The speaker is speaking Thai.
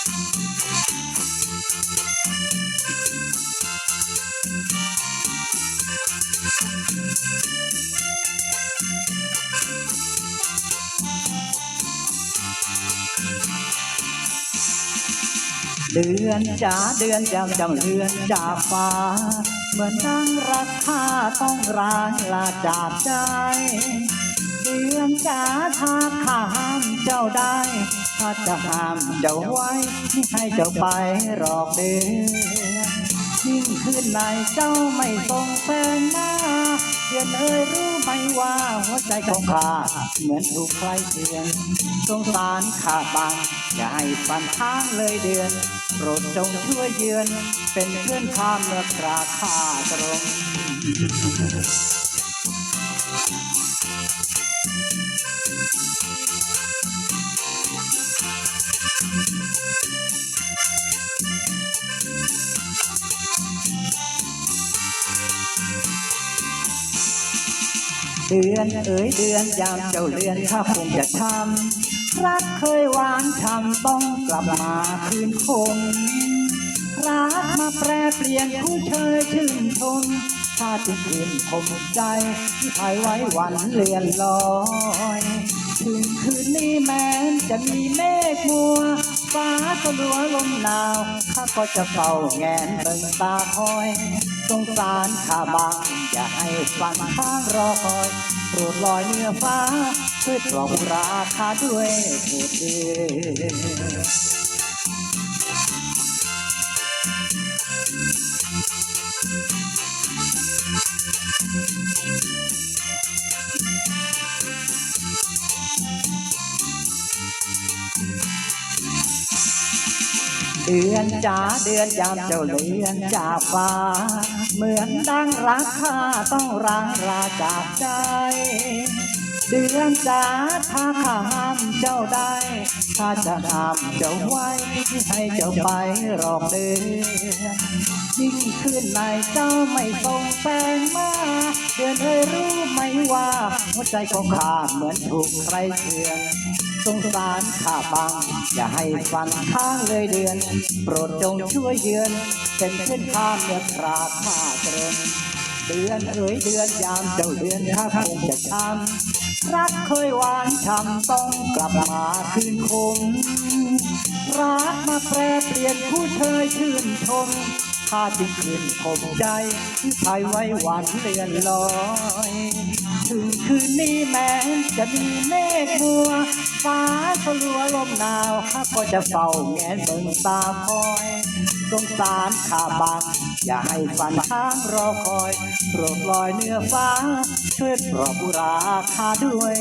เดือนจ๋าเดือนจำจำเดือนจากฟ้าเหมือนดังรักข้าต้องร้างลาจากใจ เดือนจ๋าถ้าข้าห้ามเจ้าได้ ข้าจะห้ามเจ้าไว้ไม่ให้เจ้าไปหรอกเดือนยิ่งขึ้นในเจ้าไม่ทรงแสงหน้าเดือนเอ้ยรู้ไหมว่าหัวใจของข้าเหมือนถูกใครเตือนสงสารข้าบังอย่าให้ฟันทางเลยเดือนโปรดจงช่วยเยือน เป็นเพื่อนข้าเมื่อคราข้าตรง เดือนเอ๋ยเดือนยามเจ้าเลือนข้าคงจะทำรักเคยหวานช้ำต้องกลับมาคืนคงรักมาแปรเปลี่ยนผู้เชยชื่นชมถ้าจึงคืนคมใจที่ภายไว้วันเลือนลอย ถึงคืนนี้แม้นจะมีเมฆมัว ฟ้าก็ลัวลมหนาว ข้าก็จะเฝ้าแงนเบิ่งตาคอย สงสารข้าบางอย่าให้ฟันข้างรอคอยโปรดลอยเหนื้อฟ้าช่วยปลอบราคาด้วยเถิดเดือ เดือนจ๋าเดือนยามเจ้าเลือนจากฟ้า เหมือนดังรักข้าต้องรังราจากใจ เดือนจ๋าถ้าข้าห้ามเจ้าได้ข้าจะห้ามเจ้าไว้ ให้เจ้าไปรอกเดือนยิ่งขึ้นในเจ้าไม่ทรงแสงมา เดือนเอ้ยรู้ไหมว่าหัวใจของข้าเหมือนถูกใครเชือน สงสารข้าบังอย่าให้ฟันข้างเลยเดือน โปรดจงช่วยเยือน เป็นเพื่นข้าเมื่อคราข้าตรงเดือนเอ๋ยเดือนยามเจ้าเดือนข้าคงจะช้ำรักเคยหวานช้ำต้องกลับมาคืนคงรักมาแปรเปลี่ยนผู้เชยชื่นชม ข้าจึงคืนคมใจที่ภายไว้หวันเลือนลอย ถึงคืนนี้แม้จะมีเมฆมัว ฟ้าสลัวลมหนาวข้าก็จะเฝ้าแงนเบิ่งตาคอยสงสารข้าบางอย่าให้ฝันค้างรอคอยโปรดลอยเนื้อฟ้า ช่วยปลอบอุราคาด้วย